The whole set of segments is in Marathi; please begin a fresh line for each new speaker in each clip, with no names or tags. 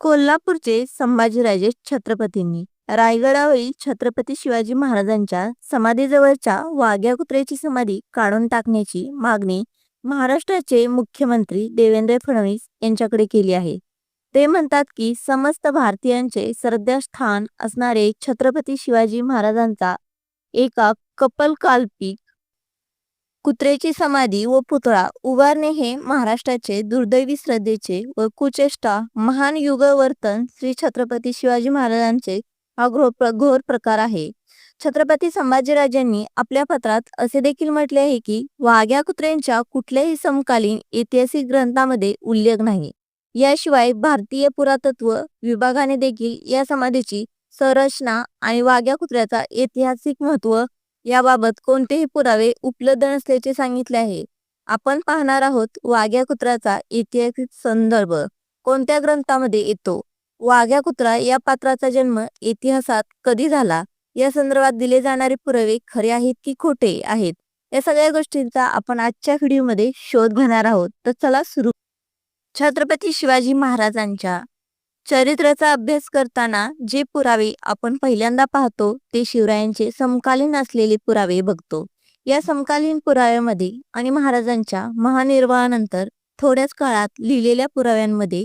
कोल्हापूरचे संभाजीराजे छत्रपतींनी. रायगडावरील छत्रपती शिवाजी महाराजांच्या समाधीजवळच्या वाघ्या कुत्र्याची समाधी काढून टाकण्याची मागणी महाराष्ट्राचे मुख्यमंत्री देवेंद्र फडणवीस यांच्याकडे केली आहे. ते म्हणतात की समस्त भारतीयांचे श्रद्धास्थान असणारे छत्रपती शिवाजी महाराजांचा एका कपलकाल्पिक कुत्र्याची समाधी व पुतळा उभारणे हे महाराष्ट्राचे दुर्दैवी श्रद्धेचे व कुचेष्टा महान युगवर्तन श्री छत्रपती शिवाजी महाराजांचे हा घोर घोर प्रकार आहे. छत्रपती संभाजीराजांनी आपल्या पत्रात असे देखील म्हटले आहे की वाघ्या कुत्र्यांच्या कुठल्याही समकालीन ऐतिहासिक ग्रंथामध्ये उल्लेख नाही. याशिवाय भारतीय पुरातत्व विभागाने देखील या समाधीची संरचना आणि वाघ्या कुत्र्याचा ऐतिहासिक महत्त्व याबाबत कोणतेही पुरावे उपलब्ध नसल्याचे सांगितले आहे. आपण पाहणार आहोत वाघ्या कुत्राचा ऐतिहासिक संदर्भ. कोणत्या ग्रंथामध्ये येतो? वाघ्या कुत्रा या पात्राचा जन्म इतिहासात कधी झाला? या संदर्भात दिले जाणारे पुरावे खरे आहेत की खोटे आहेत? या सगळ्या गोष्टींचा आपण आजच्या व्हिडिओमध्ये शोध घेणार आहोत. तर चला सुरू. छत्रपती शिवाजी महाराजांच्या चरित्राचा अभ्यास करताना जे पुरावे आपण पहिल्यांदा पाहतो ते शिवरायांचे समकालीन असलेले पुरावे बघतो. या समकालीन पुराव्यामध्ये आणि महाराजांच्या महानिर्वाहानंतर थोड्याच काळात लिहिलेल्या पुराव्यांमध्ये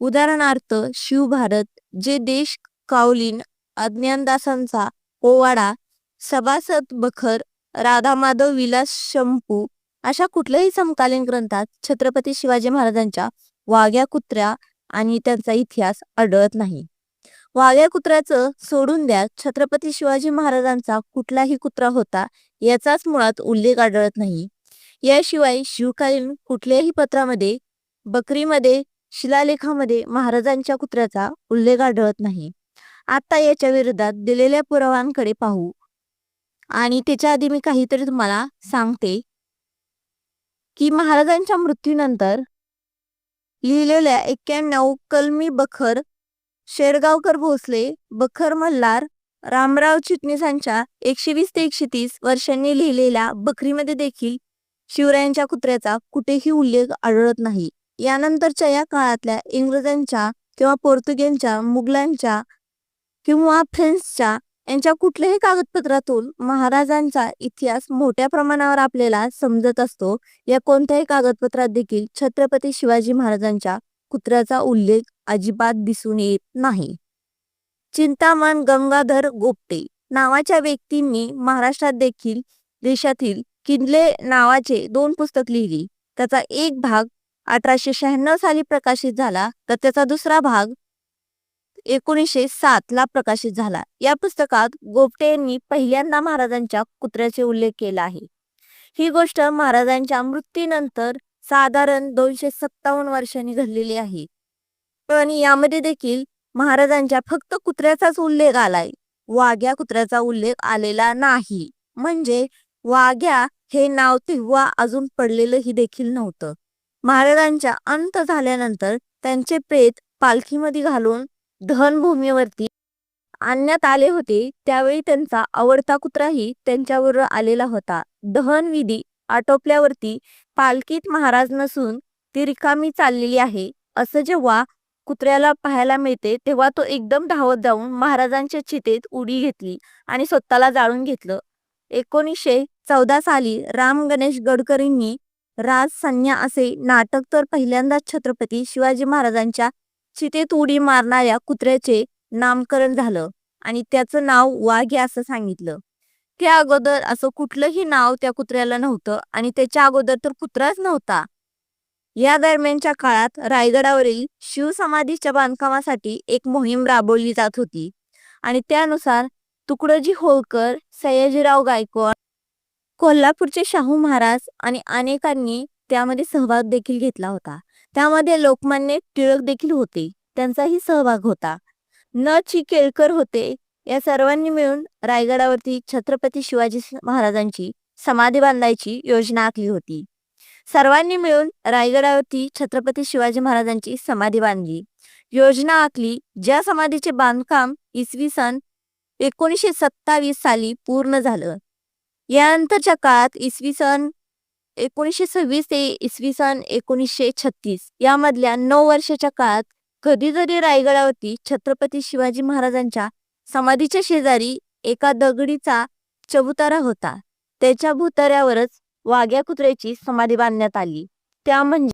उदाहरणार्थ शिवभारत जे देश कावलीन अज्ञानदासांचा ओवाडा सभासद बखर राधा माधव विलास शंपू अशा कुठल्याही समकालीन ग्रंथात छत्रपती शिवाजी महाराजांच्या वाघ्या कुत्र्या आणि त्यांचा इतिहास आढळत नाही. वाघ्या कुत्र्याचं सोडून द्या छत्रपती शिवाजी महाराजांचा कुठलाही कुत्रा होता याचाच मुळात उल्लेख आढळत नाही. याशिवाय शिवकालीन कुठल्याही पत्रामध्ये बकरीमध्ये शिलालेखामध्ये महाराजांच्या कुत्र्याचा उल्लेख आढळत नाही. आता याच्या विरोधात दिलेल्या पुराव्यांकडे पाहू. आणि त्याच्या आधी मी काहीतरी तुम्हाला सांगते. की महाराजांच्या मृत्यूनंतर लिहिलेल्या एक्क्याण्णव कलमी बखर शेरगावकर भोसले बखर मल्हार रामराव चिटणीसांच्या एकशे वीस ते एकशे तीस वर्षांनी लिहिलेल्या बकरीमध्ये देखील शिवरायांच्या कुत्र्याचा कुठेही उल्लेख आढळत नाही. यानंतरच्या या काळातल्या इंग्रजांच्या किंवा पोर्तुगीजच्या मुघलांच्या किंवा फ्रेंचच्या यांच्या कुठल्याही कागदपत्रातून महाराजांचा इतिहास मोठ्या प्रमाणावर आपल्याला समजत असतो. या कोणत्याही कागदपत्रात देखील छत्रपती शिवाजी महाराजांच्या कुत्र्याचा उल्लेख अजिबात दिसून येत नाही. चिंतामण गंगाधर गोपटे नावाच्या व्यक्तींनी महाराष्ट्रात देखील देशातील किल्ले नावाचे दोन पुस्तक लिहिली. त्याचा एक भाग अठराशे शहाण्णव साली प्रकाशित झाला तर त्याचा दुसरा भाग एकोणीसशे सात ला प्रकाशित झाला. या पुस्तकात गोपटे यांनी पहिल्यांदा महाराजांच्या कुत्र्याचे उल्लेख केला आहे. ही गोष्ट महाराजांच्या मृत्यूनंतर साधारण दोनशे सत्तावन्न वर्षांनी घडलेली आहे. पण यामध्ये देखील महाराजांच्या फक्त कुत्र्याचाच उल्लेख आलाय. वाघ्या कुत्र्याचा उल्लेख आलेला नाही. म्हणजे वाघ्या हे नाव तेव्हा अजून पडलेलंही देखील नव्हतं. महाराजांच्या अंत झाल्यानंतर त्यांचे प्रेत पालखीमध्ये घालून धनभूमीवरती आणण्यात आले होते त्यावेळी त्यांचा आवडता कुत्राही त्यांच्यावर आलेला होता. दहनविधी आटोपल्यावरती पालखीत महाराज नसून ती रिकामी चाललेली आहे. असं जेव्हा कुत्र्याला पाहायला मिळते तेव्हा तो एकदम धावत जाऊन महाराजांच्या चितेत उडी घेतली आणि स्वतःला जाळून घेतलं. एकोणीसशे चौदा साली राम गणेश गडकरींनी राज संन्या असे नाटक तर पहिल्यांदाच छत्रपती शिवाजी महाराजांच्या चितेत उडी मारणाऱ्या कुत्र्याचे नामकरण झालं आणि त्याचं नाव वाघे असं सांगितलं. त्या अगोदर असं कुठलंही नाव त्या कुत्र्याला नव्हतं आणि त्याच्या अगोदर तर कुत्राच नव्हता. या दरम्यानच्या काळात रायगडावरील शिवसमाधीच्या बांधकामासाठी एक मोहीम राबवली जात होती आणि त्यानुसार तुकडोजी होळकर सयाजीराव गायकवाड कोल्हापूरचे शाहू महाराज आणि अनेकांनी त्यामध्ये सहभाग देखील घेतला होता. त्यामध्ये लोकमान्य टिळक देखील होते. त्यांचाही सहभाग होता. न ची केळकर होते या सर्वांनी मिळून रायगडावरती छत्रपती शिवाजी महाराजांची समाधी बांधायची योजना आखली होती. सर्वांनी मिळून रायगडावरती छत्रपती शिवाजी महाराजांची समाधी बांधली. योजना आखली ज्या समाधीचे बांधकाम इसवी सन एकोणीसशे सत्तावीस साली पूर्ण झालं. यानंतरच्या काळात इसवी सन एकोणीसशे सव्वीस ते इसवी सन एकोणीसशे छत्तीस यामधल्या नऊ वर्षाच्या काळात कधी जरी रायगडावरती छत्रपती शिवाजी महाराजांच्या समाधीच्या शेजारी एका दगडीचा चबुतारा होता. त्याच्या भुताऱ्यावरच वाघ्या कुत्र्याची समाधी बांधण्यात आली. त्या म्हणजे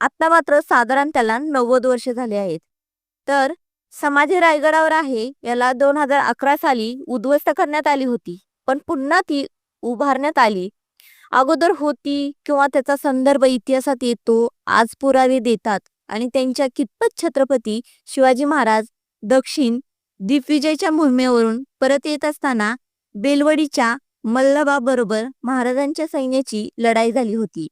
आता मात्र साधारण त्याला नव्वद वर्ष झाले आहेत. तर समाधी रायगडावर आहे याला दोन हजार अकरा साली उद्ध्वस्त करण्यात आली होती. पण पुन्हा ती उभारण्यात आली. अगोदर होती किंवा त्याचा संदर्भ इतिहासात येतो आज पुरावे देतात. आणि त्यांच्या कितपत छत्रपती शिवाजी महाराज दक्षिण दिग्विजयच्या मोहिमेवरून परत येत असताना बेलवडीच्या मल्लबाबरोबर महाराजांच्या सैन्याची लढाई झाली होती.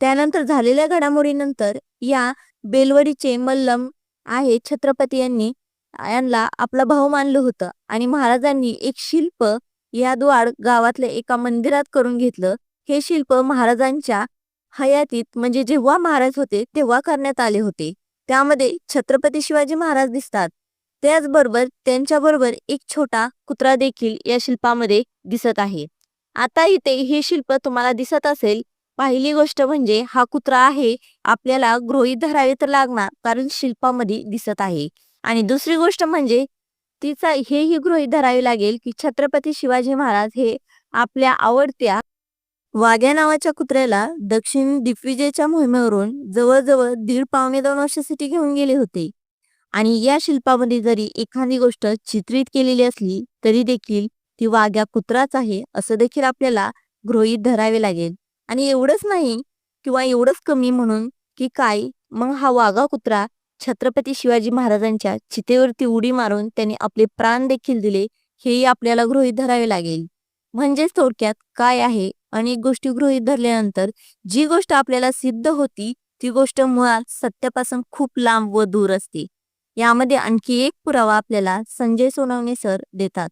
त्यानंतर झालेल्या घडामोडीनंतर या बेलवडीचे मल्लम आहे छत्रपती यांनी यांना आपला भाऊ मानलं होतं आणि महाराजांनी एक शिल्प या द्वार गावातल्या एका मंदिरात करून घेतलं. हे शिल्प महाराजांच्या हयातीत म्हणजे जेव्हा महाराज होते तेव्हा करण्यात आले होते. त्यामध्ये छत्रपती शिवाजी महाराज दिसतात. त्याचबरोबर त्यांच्याबरोबर एक छोटा कुत्रा देखील या शिल्पामध्ये दिसत आहे. आता इथे हे शिल्प तुम्हाला दिसत असेल. पहिली गोष्ट म्हणजे हा कुत्रा आहे आपल्याला गृहीत धरावे तर लागणार कारण शिल्पामध्ये दिसत आहे. आणि दुसरी गोष्ट म्हणजे तिचा हेही गृहीत धरावे लागेल की छत्रपती शिवाजी महाराज हे आपल्या आवडत्या वाघ्या नावाच्या कुत्र्याला दक्षिण दिग्विजयच्या मोहिमेवरून जवळजवळ दीड पावणे दोन वर्षासाठी घेऊन गेले होते. आणि या शिल्पामध्ये जरी एखादी गोष्ट चित्रित केलेली असली तरी देखील ती वाघ्या कुत्राच आहे असं देखील आपल्याला गृहित धरावे लागेल. आणि एवढंच नाही किंवा एवढंच कमी म्हणून की काय? मग हा वाघा कुत्रा छत्रपती शिवाजी महाराजांच्या चितेवरती उडी मारून त्यांनी आपले प्राण देखील दिले हेही आपल्याला गृहित धरावे लागेल. म्हणजेच थोडक्यात काय आहे? अनेक गोष्टी गृहीत धरल्यानंतर जी गोष्ट आपल्याला सिद्ध होती ती गोष्ट मुळात सत्यापासून खूप लांब व दूर असते. यामध्ये आणखी एक पुरावा आपल्याला संजय सोनवणे सर देतात.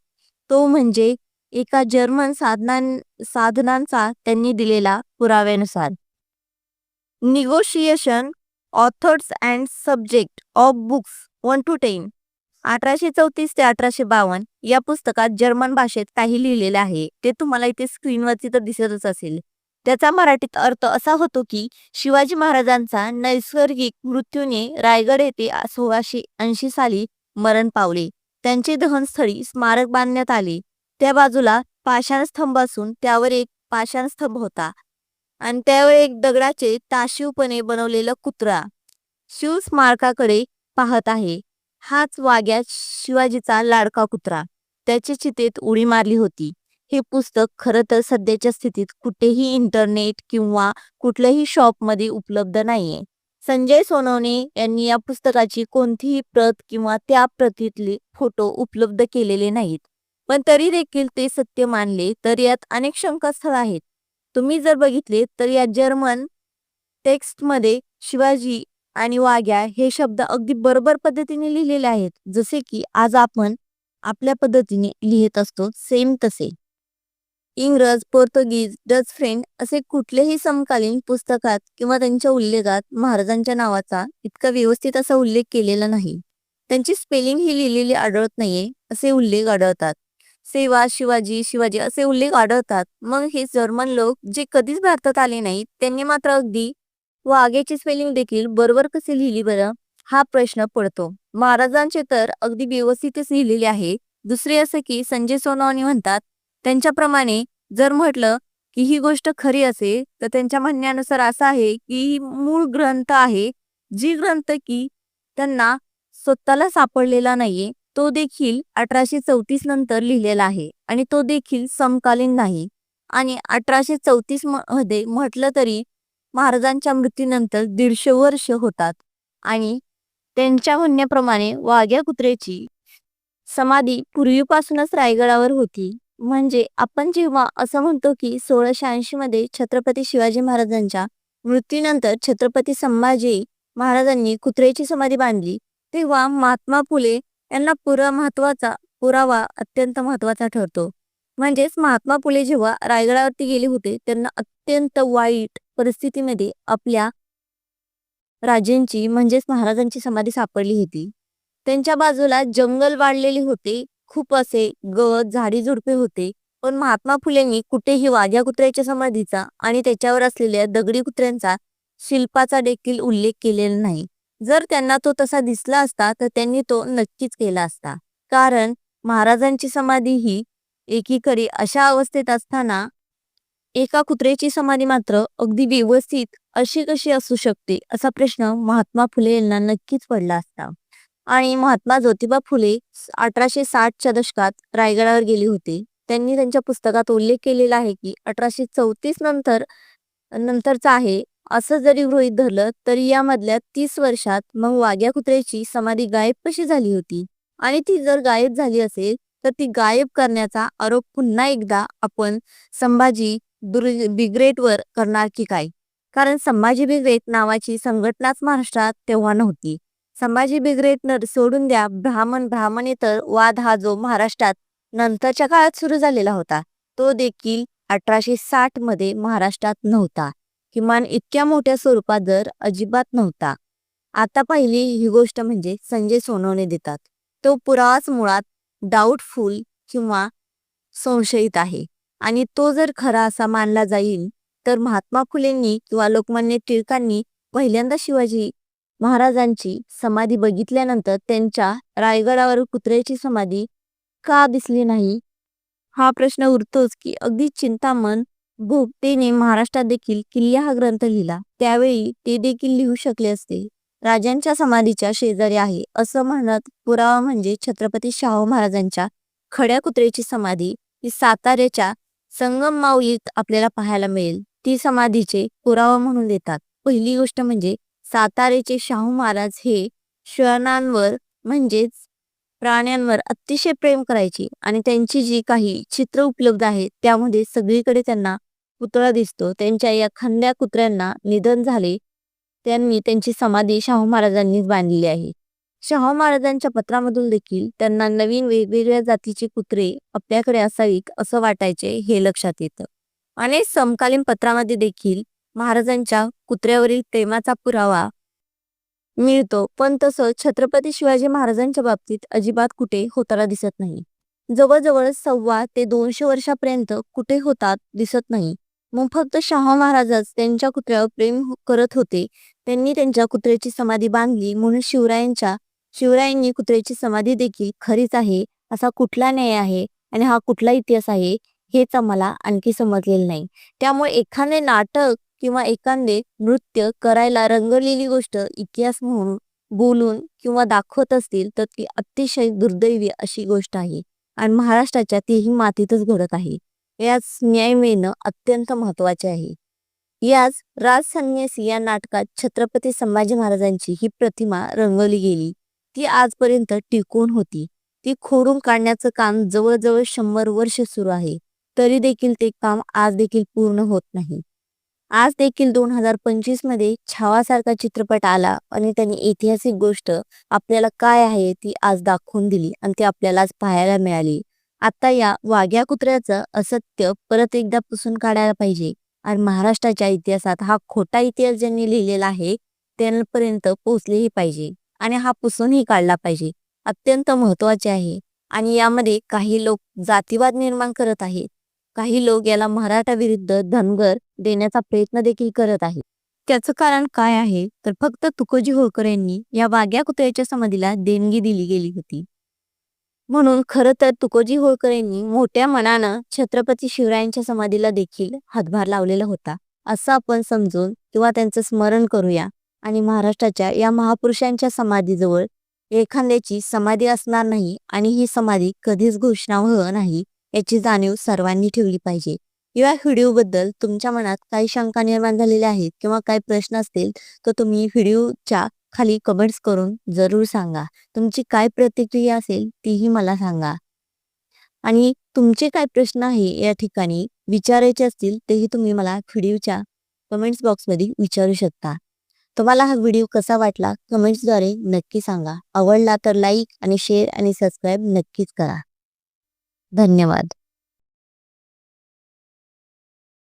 तो म्हणजे एका जर्मन साधना साधनांचा त्यांनी दिलेला पुराव्यानुसार. Negotiation authors and subject of books one two ten अठराशे चौतीस ते अठराशे बावन्न या पुस्तकात जर्मन भाषेत काही लिहिलेले आहे. ते तुम्हाला इथे स्क्रीनवरती तर दिसतच असेल. त्याचा मराठीत अर्थ असा होतो की शिवाजी महाराजांचा नैसर्गिक मृत्यूने रायगड येथे सोळाशे ऐंशी साली मरण पावले. त्यांचे दहनस्थळी स्मारक बांधण्यात आले. त्या बाजूला पाषाण स्तंभ असून त्यावर एक पाषाण स्तंभ होता. आणि त्यावर एक दगडाचे ताशीवपणे बनवलेला कुत्रा शिव स्मारकाकडे पाहत आहे. हाच वाग्या शिवाजीचा लाडका कुत्रा. त्याची चितेत उडी मारली होती. हे पुस्तक खरं तर सध्याच्या स्थितीत कुठेही इंटरनेट किंवा कुठल्याही शॉपमध्ये उपलब्ध नाहीये. संजय सोनवणे यांनी या पुस्तकाची कोणतीही प्रत किंवा त्या प्रतीतले फोटो उपलब्ध केलेले नाहीत. पण तरी देखील ते सत्य मानले तर यात अनेक शंकास्थळ आहेत. तुम्ही जर बघितले तर या जर्मन टेक्स्टमध्ये शिवाजी आणि वाघ्या हे शब्द अगदी बरोबर पद्धतीने लिहिलेले आहेत. जसे की आज आपण आपल्या पद्धतीने लिहित असतो सेम तसे. इंग्रज पोर्तुगीज डच फ्रेंड असे कुठलेही समकालीन पुस्तकात किंवा त्यांच्या उल्लेखात महाराजांच्या नावाचा इतका व्यवस्थित असा उल्लेख केलेला नाही. त्यांची स्पेलिंग ही लिहिलेली आढळत नाहीये असे उल्लेख आढळतात. सेवा शिवाजी शिवाजी असे उल्लेख आढळतात. मग हे जर्मन लोक जे कधीच भारतात आले नाहीत त्यांनी मात्र अगदी वाघ्याची स्पेलिंग देखील बरोबर कसे लिहिली बरं? हा प्रश्न पडतो. महाराजांचे तर अगदी व्यवस्थितच लिहिलेले आहे. दुसरे असं की संजय सोनवणे म्हणतात त्यांच्याप्रमाणे जर म्हटलं की ही गोष्ट खरी असेल तर त्यांच्या म्हणण्यानुसार असं आहे की मूळ ग्रंथ आहे जी ग्रंथ की त्यांना स्वतःला सापडलेला नाहीये तो देखील अठराशे चौतीस नंतर लिहिलेला आहे आणि तो देखील समकालीन नाही. आणि अठराशे चौतीसमध्ये म्हटलं तरी महाराजांच्या मृत्यूनंतर दीडशे वर्ष होतात आणि त्यांच्या म्हणण्याप्रमाणे वाघ्या कुत्र्याची समाधी पूर्वीपासूनच रायगडावर होती. म्हणजे आपण जेव्हा असं म्हणतो की सोळाशे ऐंशी मध्ये छत्रपती शिवाजी महाराजांच्या मृत्यूनंतर छत्रपती संभाजी महाराजांनी कुत्र्याची समाधी बांधली तेव्हा महात्मा फुले यांना पुरा महत्त्वाचा पुरावा अत्यंत महत्त्वाचा ठरतो. म्हणजेच महात्मा फुले जेव्हा रायगडावरती गेले होते त्यांना अत्यंत वाईट परिस्थितीमध्ये आपल्या राजेंची म्हणजेच महाराजांची समाधी सापडली होती. त्यांच्या बाजूला जंगल वाढलेले होते. खूप असे गवत झाडी झुडपे होते. पण महात्मा फुलेंनी कुठेही वाघ्या कुत्र्याच्या समाधीचा आणि त्याच्यावर असलेल्या दगडी कुत्र्यांचा शिल्पाचा देखील उल्लेख केलेला नाही. जर त्यांना तो तसा दिसला असता तर त्यांनी तो नक्कीच केला असता. कारण महाराजांची समाधी ही एकीकडे अशा अवस्थेत असताना एका कुत्र्याची समाधी मात्र अगदी व्यवस्थित अशी कशी असू शकते असा प्रश्न महात्मा फुले यांना नक्कीच पडला असता. आणि महात्मा ज्योतिबा फुले अठराशे साठच्या दशकात रायगडावर गेले होते. त्यांनी त्यांच्या पुस्तकात उल्लेख केलेला आहे की अठराशे चौतीस नंतर नंतरचा आहे असं जरी गृहित धरलं तरी यामधल्या तीस वर्षात मग वाघ्या कुत्र्याची समाधी गायब कशी झाली होती? आणि ती जर गायब झाली असेल तर ती गायब करण्याचा आरोप पुन्हा एकदा आपण संभाजी बिग्रेटवर करणार की काय? कारण संभाजी बिग्रेट नावाची संघटनाच महाराष्ट्रात तेव्हा नव्हती. संभाजी बिग्रेट नर सोडून द्या ब्राह्मण ब्राह्मणेतर वाद हा जो महाराष्ट्रात नंतरच्या काळात सुरू झालेला होता तो देखील अठराशे साठमध्ये महाराष्ट्रात नव्हता. किमान इतक्या मोठ्या स्वरूपात जर अजिबात नव्हता. आता पहिली ही गोष्ट म्हणजे संजय सोनवणे देतात. तो पुरावाच मुळात डाऊटफुल किंवा संशयित आहे. आणि तो जर खरा असा मानला जाईल तर महात्मा फुलेंनी किंवा लोकमान्य टिळकांनी पहिल्यांदा शिवाजी महाराजांची समाधी बघितल्यानंतर त्यांच्या रायगडावर कुत्र्याची समाधी का दिसली नाही? हा प्रश्न उरतोच की अगदी चिंतामन भोगतेने महाराष्ट्रात देखील किल्ल्या हा ग्रंथ लिहिला. त्यावेळी ते देखील लिहू शकले असते राजांच्या समाधीच्या शेजारी आहे असं म्हणत पुरावा म्हणजे छत्रपती शाहू महाराजांच्या खड्या कुत्र्याची समाधी ही साताऱ्याच्या संगम माऊलीत आपल्याला पाहायला मिळेल. ती समाधीचे पुरावा म्हणून देतात. पहिली गोष्ट म्हणजे सातारेचे शाहू महाराज हे श्वानांवर म्हणजेच प्राण्यांवर अतिशय प्रेम करायची आणि त्यांची जी काही चित्र उपलब्ध आहेत त्यामध्ये सगळीकडे त्यांना पुतळा दिसतो. त्यांच्या या खंड्या कुत्र्यांना निधन झाले. त्यांनी त्यांची समाधी शाहू महाराजांनीच बांधलेली आहे. शाहू महाराजांच्या पत्रामधून देखील त्यांना नवीन वेगवेगळ्या जातीचे कुत्रे आपल्याकडे असावीत असं वाटायचे हे लक्षात येतं. अनेक समकालीन पत्रामध्ये देखील महाराजांच्या कुत्र्यावरील प्रेमाचा पुरावा मिळतो पण तसं छत्रपती शिवाजी महाराजांच्या बाबतीत अजिबात कुठे होताना दिसत नाही. जवळजवळ सव्वा ते दोनशे वर्षापर्यंत कुठे होतात दिसत नाही. मग फक्त शाहू महाराजच त्यांच्या कुत्र्यावर प्रेम करत होते त्यांनी त्यांच्या कुत्र्याची समाधी बांधली म्हणून शिवरायांच्या शिवरायांनी कुत्र्याची समाधी देखील खरीच आहे असा कुठला न्याय आहे आणि हा कुठला इतिहास आहे हेच आम्हाला आणखी समजलेलं नाही. त्यामुळे एखादे नाटक किंवा एखादे नृत्य करायला रंगलेली गोष्ट इतिहास म्हणून बोलून किंवा दाखवत असतील तर ती अतिशय दुर्दैवी अशी गोष्ट आहे आणि महाराष्ट्राच्या तीही मातीतच घडत आहे. याच न्याय मिळणं अत्यंत महत्त्वाचे आहे. याच राज संन्यासी या नाटकात छत्रपती संभाजी महाराजांची ही प्रतिमा रंगवली गेली. ती आजपर्यंत टिकून होती. ती खोडून काढण्याचं काम जवळजवळ शंभर वर्ष सुरू आहे. तरी देखील ते काम आज देखील पूर्ण होत नाही. आज देखील दोन हजार पंचवीसमध्ये छावासारखा चित्रपट आला आणि त्यांनी ऐतिहासिक गोष्ट आपल्याला काय आहे ती आज दाखवून दिली आणि ती आपल्याला आज पाहायला मिळाली. आता या वाघ्या कुत्र्याचं असत्य परत एकदा पुसून काढायला पाहिजे. आणि महाराष्ट्राच्या इतिहासात हा खोटा इतिहास ज्यांनी लिहिलेला आहे त्यांपर्यंत पोहोचलेही पाहिजे. आणि हा पुसूनही काढला पाहिजे. अत्यंत महत्त्वाचे आहे. आणि यामध्ये काही लोक जातीवाद निर्माण करत आहेत. काही लोक याला मराठा विरुद्ध धनगर देण्याचा प्रयत्न देखील करत आहेत. त्याचं कारण काय आहे? तर फक्त तुकोजी होळकर यांनी या वाघ्या कुत्र्याच्या समाधीला देणगी दिली गेली होती. म्हणून खरं तर तुकोजी होळकर यांनी मोठ्या मनानं छत्रपती शिवरायांच्या समाधीला देखील हातभार लावलेला होता. असं आपण समजून किंवा त्यांचं स्मरण करूया. आणि महाराष्ट्राच्या या महापुरुषांच्या समाधीजवळ एखाद्याची समाधी असणार नाही आणि ही समाधी कधीच घोषणा हो नाही याची जाणीव सर्वांनी ठेवली पाहिजे. या व्हिडिओबद्दल तुमच्या मनात काही शंका निर्माण झालेल्या आहेत किंवा काही प्रश्न असतील तर तुम्ही व्हिडिओच्या खाली कमेंट्स करून जरूर सांगा. तुमची काय प्रतिक्रिया असेल तीही मला सांगा. आणि तुमचे काय प्रश्न आहे या ठिकाणी विचारायचे असतील तेही तुम्ही मला व्हिडिओच्या कमेंट्स बॉक्समध्ये विचारू शकता. तुम्हाला हा व्हिडिओ कसा वाटला कमेंट्सद्वारे नक्की सांगा. आवडला तर लाईक आणि शेअर आणि सबस्क्राईब नक्कीच करा. धन्यवाद.